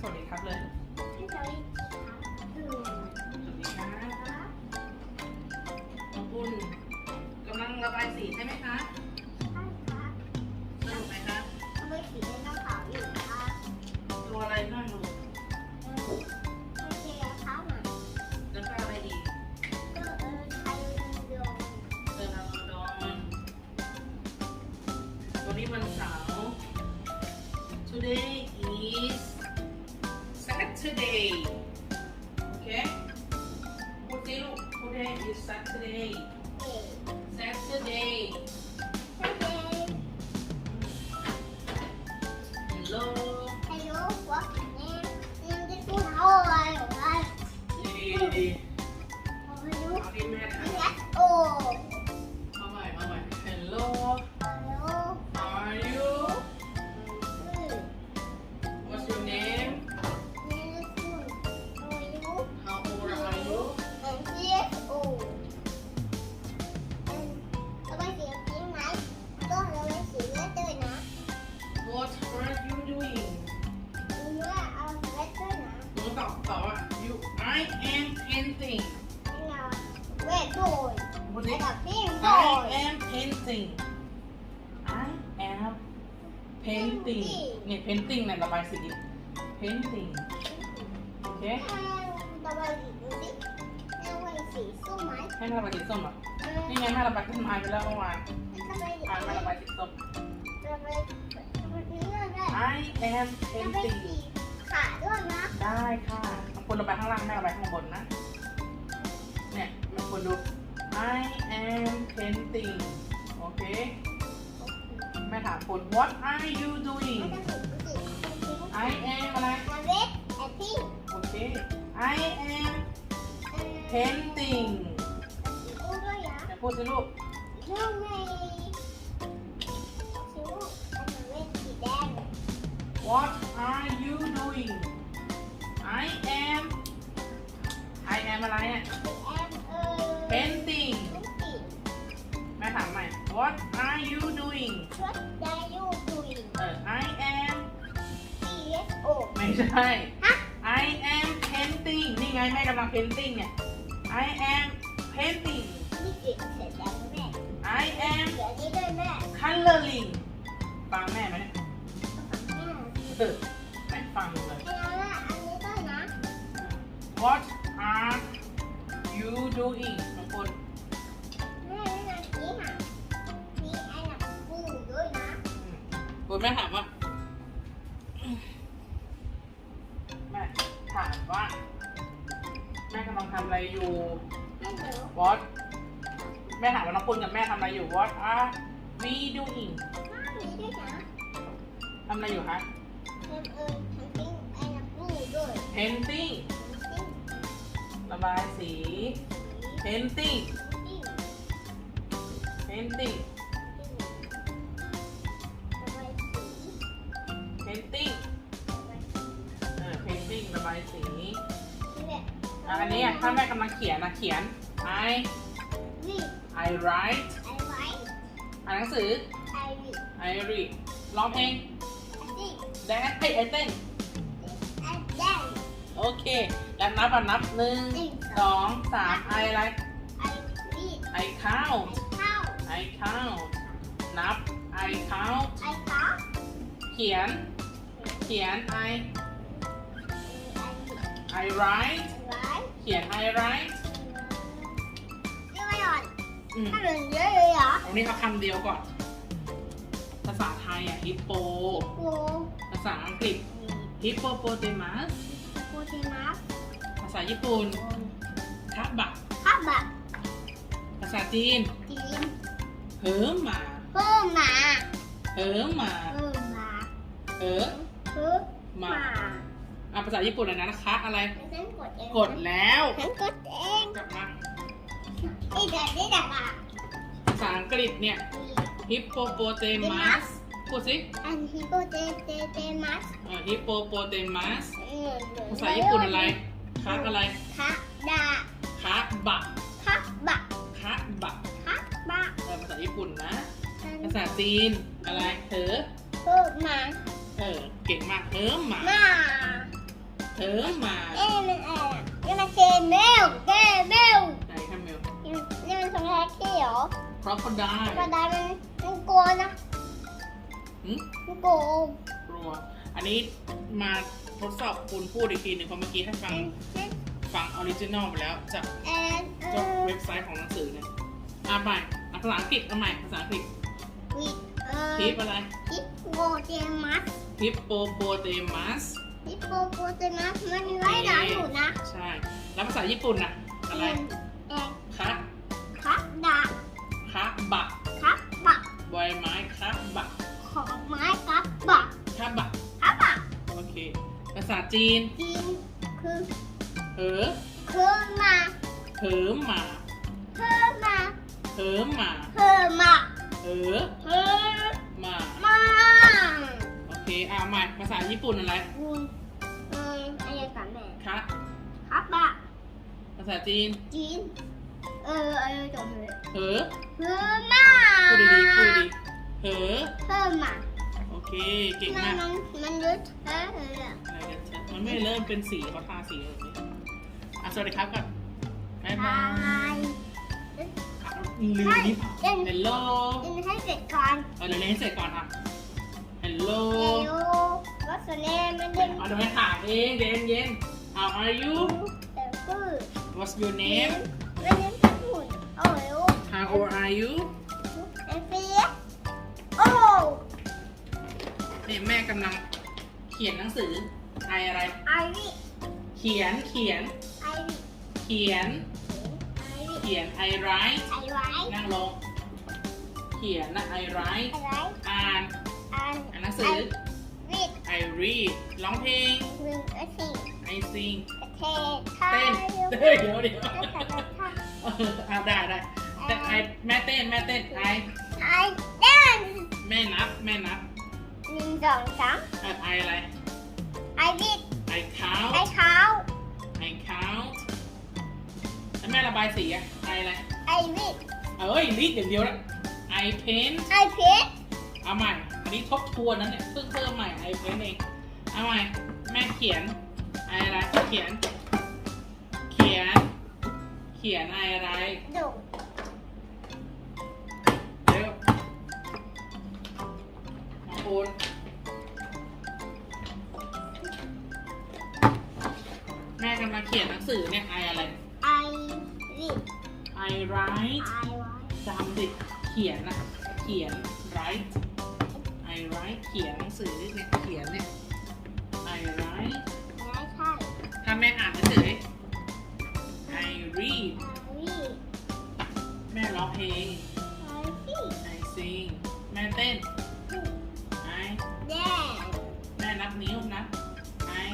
สวัสดีครับเลยให้เราได้กินครับสวัสดีครับน้องปุ้นกำลังระบายสีใช่ไหมคะใช่ครับสนุกไหมคะเอาไปสีในกระเป๋าอยู่ครับตัวอะไรบ้างลูกเออโอเคครับแล้วก็อะไรอีก็เออไทยโยงเติมน้ำดอนวันนี้วันเสาร์ today painting เนี่ยระบายสี painting โอเคตะวันสีดูดิตะวันสีส้มไหมให้แม่ระบายสีส้มอะเออนี่ไงแม่ระบายขึ้นมาไปแล้วเมื่อวานตะวันสีอ่านแม่ระบายสีส้มตะวันตะวันเนื้อได้ I am ตะวัน painting สีขาด้วยนะ ได้ค่ะบางคนระบายข้างล่างแม่ระบายข้างบนนะ เนี่ยบางคนดู I am painting โอเคแม่ถามคุณ What are you ไม่ doing ต้องสีดูสิ I am อะไรมาเวทแอปปิ้งโอเค I am painting อู้ด้วยนะไหนพูดสิลูก ลูกในสีลูกอันนี้เวทสีแดง What are you doing I am I am อะไรอะสีแอมเออ painting ลูกสีแม่ถามใหม่ What are you doing ชุดไดยูดุยเออ I am CSO ไม่ใช่ฮะ I am painting นี่ไงแม่กำลัง painting เนี่ย I am painting นี่เก็บเสร็จแล้วแม่ I am เดี๋ยวนี้ด้วยแม่ coloring ฟังแม่ไหมเนี่ยแม่เออไม่ฟังเลยให้เราละอันนี้ด้วยนะ What are you doing บางคนแม่ไม่นานนี้ค่ะมีไอ้หนักปูด้วยนะคุณแม่ถามว่า ถามว่า แม่กำลังทำอะไรอยู่ให้หนู What แม่ถามว่าน้องปุณกับแม่ทำอะไรอยู่ What are we doing มามีด้วยนะทำอะไรอยู่คะเออเออทั้งปิ้งไอ้หนักปูด้วย painting ปิ้งระบายสี painting ปิ้ง painting นี่แหละอะอันนี้อะถ้าแม่กำลังเขียนนะเขียน I วิ I write ไอไว้อ่านหนังสือไอวิ I read ร้องเพลงไอซิ่งแดนเอ้ยไอเต้นไอแดงโอเค แล้วนับอะนับหนึ่งหนึ่งสองสามไออะไรไอวี I count ข้าว I count นับ I count ไอฟ้าเขียน เขียน I ไอ I write ไว้เขียน I write เรียกว่าหย่อนอืมถ้าเหลือเยอะเลยเหรอเอานี้เอาคำเดียวก่อน ภาษาไทยอะฮิปโป โอ้ภาษาอังกฤษฮิปโปโปเตมัส โปรตีนมัสภาษาญี่ปุ่นคาบะ ข้าวบะภาษาจีน จีนเหิมหมา เพิ่มมาเหิมหมา เพิ่มมาเหิมเพิ่มหมา มา อะภาษาญี่ปุ่นอะไรนะนะคะอะไร ฉันกดเองกดแล้วฉันกดเองกลับมาไอ้เด็กนี่เด็กอะภาษาอังกฤษเนี่ยฮิปโปโปเตมัสพูดสิอันฮิโปเตเตเตมัสฮิปโปโปเตมัสเออภาษาญี่ปุ่นอะไรคะอะไรคะดาคะบะคะบะคะบะคะบะเออภาษาญี่ปุ่นนะ ภาษาจีนอะไรเถอเพิ่มมา เออเก่งมากเหิมหมา มา เเธอมาเอ๊ะมันอะไรอะนี่มันเกมเบลเกมเบลไหนแคมเมลนี่มันนี่มันสแครที่เหรอครอคไดกระดาษมันมันกลัวนะหืมมันกลัวกลัว อันนี้มาทดสอบคุณพูดอีกทีหนึ่งเพราะเมื่อกี้ให้ฟังฟังออริจินอลไปแล้วจากแอนเอจากอเว็บไซต์ของหนังสือเนี่ยอะใหม่อะภาษาอังกฤษเอาใหม่ภาษาอังกฤษวิเออทิปอะไรฮิปโปเตมัสฮิปโปโปเตมัส ฮิปโปโปเตมัสมันมีไว้หลังอยู่นะใช่ แล้วภาษาญี่ปุ่นน่ะอะไรแอนคะคับดาคะบะคับบักใบไม้คะบะของไม้คับบักคะบะคับบักโอเค ภาษาจีนจีนคือ เหอคือมา เหอหมา จีน จีน เออเออจบเลยเหอคือมาพูดดีๆพูดดีๆเหอคือมาโอเค เก่งมัมานกมันมันเยอะเออเอออะไรกันชัดมันไม่เริ่มเป็นสีเขาทาสีอะไรอย่างเงี้ยอะสวัสดีครับก่อนบ๊ายบาบายยอะลืมนี่เปล่าเล่นฮัลโหลกินให้เสร็จก่อนเอาเดี๋ยวเล่นให้เสร็จก่อนค่ะฮัลโหลเร็ววัสเน่มันเด่นเอาเดี๋ยวให้ถามเองเย็นเย็น How are you แต่คือ What's your name มันเด่นหุ่นโอ้ย How old are you ไอ้เฟียโอ้นี่แม่กำลังเขียนหนังสือไออะไร ไอวิเขียนเขียน ไอวิเขียน ไอวิเขียน I write ไอไว้นั่งลง เขียนนะ I write อะไรอ่านอันอ่านหนังสือ วิ I read ร้องเพลง หนึ่งไอสี่ I sing เทไทยเต้นเฮ้ยเดี๋ยวเดี๋ยวก็ใส่กระทะเอาได้ได้แต่ไอแม่เต้นแม่เต้นไอไอเด่นแม่นับแม่นับหนึ่งสองสามไออะไรไอวิด I count ไอเท้า I count แล้วแม่ระบายสีอะไออะไรไอวิดเอ้ยลิดอย่างเดียวละ I paint ไอเพชรเอาใหม่อันนี้ทบทวนนั้นเนี่ยเพิ่งเพิ่มใหม่ I paint เองเอาใหม่แม่เขียน ไออะไรเขียน เขียน เขียนไออะไรดุเร็วมาคูณแม่กำลังเขียนหนังสือเนี่ยไออะไร ไอวิด I write ไอไว้จำดิเขียนนะเขียน write I write เขียนหนังสือเนี่ยเขียนเนี่ย ม่อ่านเฉยๆ I read ไอวิดแม่ร้องเพลงไอซี่ I sing แม่เต้น I แดงแม่นับนิ้วนะ I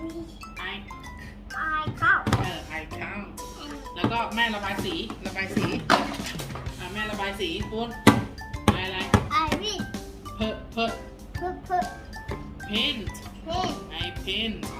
วิ I ไอเข้าเออ I count แล้วก็แม่ระบายสีระบายสีอะแม่ระบายสีคุณอะไรอะไรไอวิดเพอเพอพึบพึบ paint เพน I paint ไอ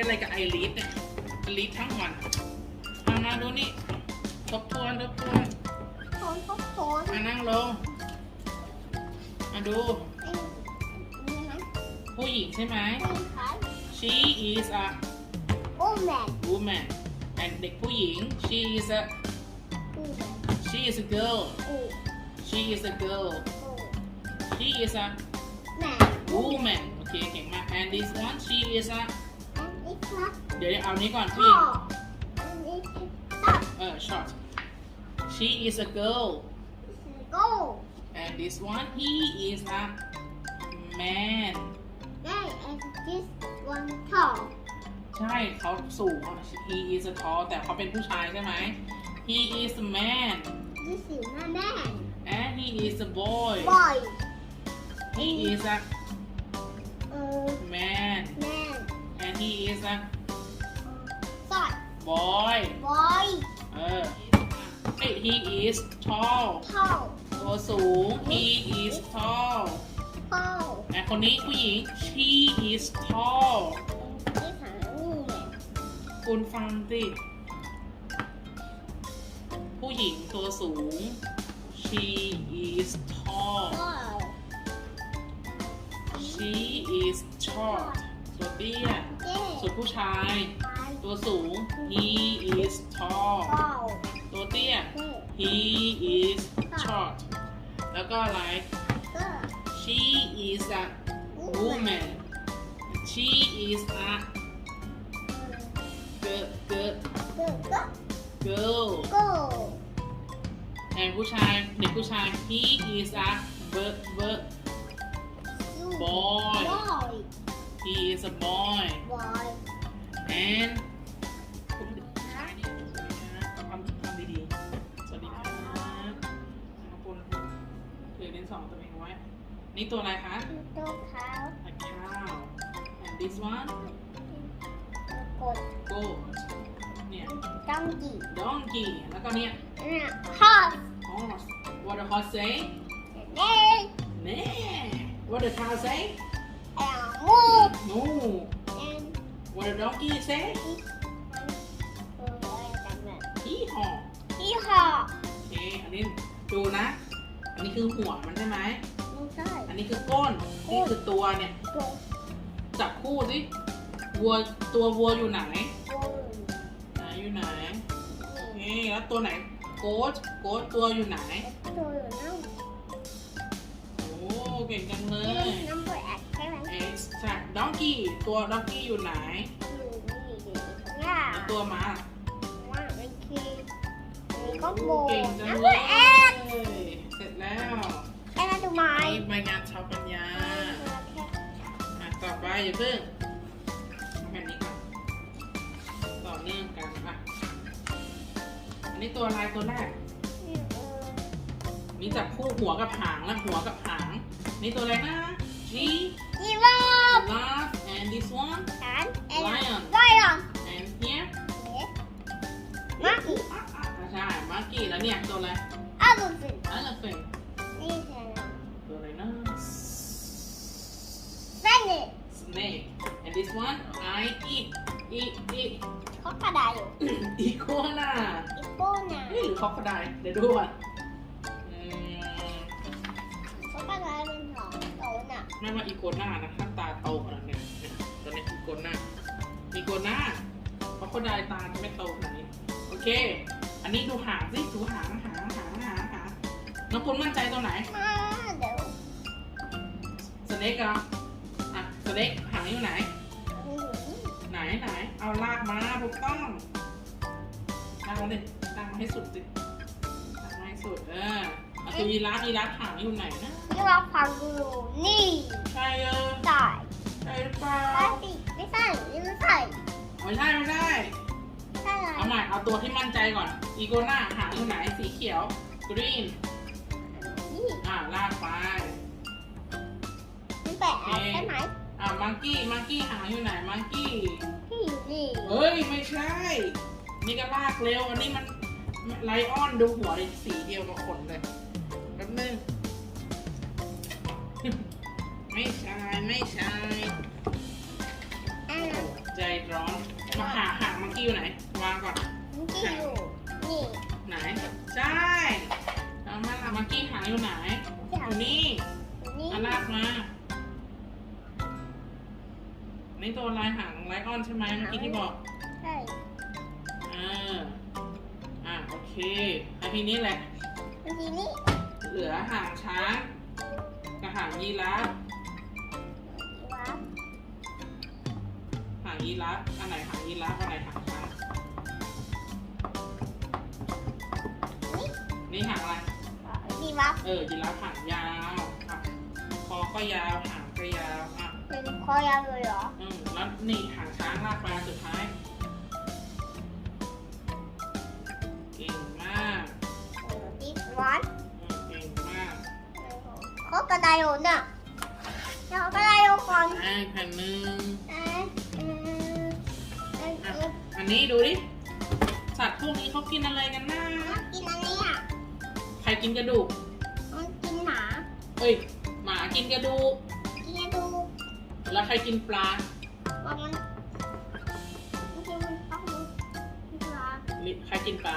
เพนเป็นอะไรกับไอรีดเนี่ยรีดทั้งวันเอามาดูนี่ทบทวนทบทวนโคนทุกคนมานั่งลงมาดู ไอ้นี่นะผู้หญิงใช่ไหมมีขาย she is a โอ้แม่ woman and เด็กผู้หญิง she is a กูแม่ she is a girl กู she is a girl กู she is a แม่ woman โอเคเก่งมาก and this one she is a อันนี้ครับ เดี๋ยวเอานี้ก่อนผู้ พ่ ห อ ญิง อันนี้คือตับ เออ short she is a girl โก้ and this one he is a man ได้ and this one ทอง ใช่เขาสูงอะ he is a tall แต่เขาเป็นผู้ชายใช่ไหม he is a man this is my man and he is a boy boy he is a เออ man man and he is a สอด boy boy เออเอ้ย he is tall เท่าตัวสูง he is tall เท่าแต่คนนี้ผู้หญิง she is tall นี่หางูแม่คุณฟังสิ ผู้หญิงตัวสูง she is tall พ่อ she is short ตัวเตี้ยเจ๊ส่วนผู้ชายไป ตัวสูง he is tall เป้าตัวเตี้ยเจ๊ he is short แล้วก็อะไรก็ she is a woman she is a girl girl ก็ก็ girl ก็แอนผู้ชายเด็กผู้ชาย he is a bird bird boy บอย he is a boy บอย and คุณเด็กผู้ชายนี่สวัสดีครับทำทำดีๆ สวัสดีครับน้องปุณถือดินสองตัวเองไว้ นี่ตัวอะไรคะตัวขาว a cow and this one กด goat เนี่ยจังจี donkey แล้วก็เนี่ยเนี่ยฮอส horse what the horse say เด็ก nah what the cow say แอลมู no แอน what the donkey say ตัวอะไรกันเนี่ย hee haw ที่หอโอเค อันนี้ดูนะ อันนี้คือหัวมันใช่ไหม ไม่ใช่ อันนี้คือก้น นี่คือตัวเนี่ย ตัวจับคู่สิ วัวตัววัวอยู่ไหนตัวไหนอยู่ไหนนี่นี่แล้วตัวไหน โกดโกดตัวอยู่ไหน ตัวอยู่นั่นโอ้ เก่งจังเลนี่ยน้ำ exact donkey ตัว donkey อยู่ไหนอยู่นี่เดี๋ยวเนี่ยแล้วตัวม้าว่ามันคือมีก็โบเก่งจังน้ำเลเปลืยอกเสร็จแล้วแค่นั้นดูไหมไปใบงานชาวปัญญาอะต่อไปอย่าเพิ่งเอาแบบนี้ก่อนต่อเนื่องกันอะอันนี้ตัวอะไรตัวแรกนี่จับคู่หัวกับหางแล้วหัวกับหาง นี่ตัวอะไรนะ G จีบอบ Giraffe and this one ฉันเอ็น Lion ไลออน and here มาอีกอะอะใช่มังกี้แล้วเนี่ยตัวอะไรอ้าวดูสิ Elephant นี่คือตัวอะไรนะเฟนนี่ Snake and this one I eat eat eat เขากระดาษอยู่ iguana อีโก้น่ะเฮ้ยหรือคอกระไดเดี๋ยวดูก่อน ไม่ว่าอีโกน่านะถ้าตาโตขนาดเนี้เนี่ยตัวนี้อีโกน่าอีโกน่าเพราะคนใดตาจะไม่โตขนาดนี้ โอเค อันนี้ดูหางสิดูหางหางหางหางหางน้องคุณมั่นใจตัวไหนมาเดี๋ยวสเน็กเหรออะสเน็กหางอยู่ไหน ไหนไหน เอาลากมาถูกต้องลากมาดิลากมาให้สุดสิลากมาให้สุดเออเอาตัวยีราฟยีราฟหางอยู่ไหนนะ นี่เราฟังดูนี่ใช่เออใส่ใช่หรือเปล่าใส่สิไม่ใส่นี่ไม่ใส่ไม่ใช่ไม่ใช่ใช่อะไรเอาใหม่เอาตัวที่มั่นใจก่อน อีโกน่าหางอยู่ไหนสีเขียวกรีนนี่อ่าลากไปมันแปะใช่ไหมอ่ามังกี้มังกี้หางอยู่ไหนมังกี้ที่อยู่นี่เฮ้ยไม่ใช่ นี่ก็ลากเร็วอันนี้มันไลออนดูหัวดิสีเดียวกับขนเลยแป๊บนึง ไม่ใช่ไม่ใช่อ่าใจร้อนมาหาหางมังกี้อยู่ไหนวางก่อนมันที่อยู่นี่ไหนใช่เอามาละมังกี้หางอยู่ไหนที่อหายู่นี่นี่อันลากมานี่ตัวลายหางไลออนใช่ไหมเมื่อกี้ที่บอกใช่อ่าอ่าโอเคอันทีนี้แหละมันที่นี่เหลือหางช้างกับหางยีราฟ ยีราฟอันไหนหางยีราฟอันไหนหางช้างนี่หางอะไรนี่วะเออยีราฟหางยาวอะคอก็ยาวหางก็ยาวอะเป็นคอยาวเลยเหรออืมแล้วนี่หางช้างลากมาสุดท้ายเก่งมากเออที่วัดอืมเก่งมากเขากระไดโอนน่ะเดี๋ยวเขากระไดโอนก่อนไอ้แผ่นหนึ่ง เอ๊ะอันนี้ดูดิ สัตว์พวกนี้เขากินอะไรกันนะมันกินอันนี้อะใครกินกระดูกมันกินหมาเอ้ย หมากินกระดูก กินกระดูก แล้วใครกินปลาว่ามันมันกินมันต้องมันกินปลาลิใครกินปลา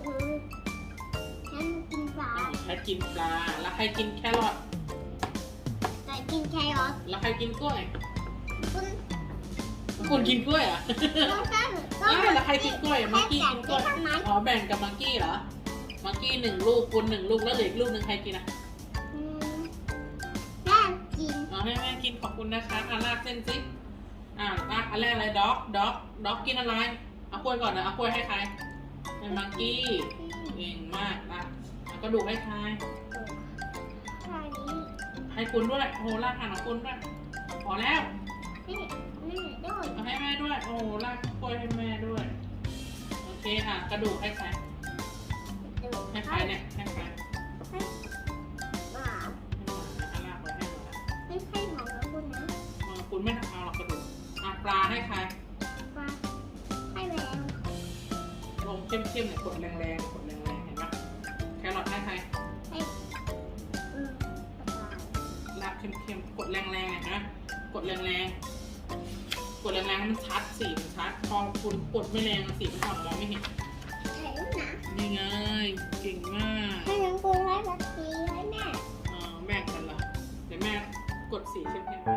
เออฉันกินปลาใครกินปลา แล้วใครกินแครอทแต่กินแครอทแล้วใครกินกล้วยคุณ คุณกินกล้วยเหรอะก็ก็ก็อ้าวแล้วใครกินกล้วยอะมังกี้แค่กินกแบ่ล้วยงที่ทำไมอ๋อแบ่งกับมังกี้เหรอมังกี้หนึ่งลูกคุณหนึ่งลูกแล้วเหลืออีกลูกหนึ่งใครกินอะอืมแม่กินเอาให้แม่กินขอบคุณนะคะอะลากเส้นสิอะลากอันแรกอะไรด็อกด็อกด็อกกินอะไรเอากล้วยก่อนนะเอากล้วยให้ใครให้มังกี้เก่งมากนะเอากระดูกให้ใครคราวนี้ให้คุณด้วยโอ้โหลากหันของคุณด้วยพอแล้วนี่ แม่ด้วยเอาให้แม่ด้วย โอ้โหลากกล้วยให้แม่ด้วย โอเคอะ กระดูกให้ใครให้ใครเนี่ยให้ใครหมาให้หมานะคะลากไว้ให้หมาไม่ใช่หมาแล้วคุณนะเออคุณไม่ทำเอาหรอกกระดูกอะปลาให้ใคร ปลาให้แมวลงเข้มๆเนี่ยกดแรงๆกดแรงๆเห็นปะแครอทให้ใครให้อืมปลาลากเข้มๆกดแรงๆเห็นไหมกดแรงๆ กดแรงๆให้มันชัดสีมันชัด พอคุณกดไม่แรงสีมันออกมองไม่เห็นใส่ลูกนะนี่ไงเก่งมากให้น้องคุณให้สักทีให้แม่เออแม่กันเหรอเดี๋ยวแม่กดสีเข้มๆให้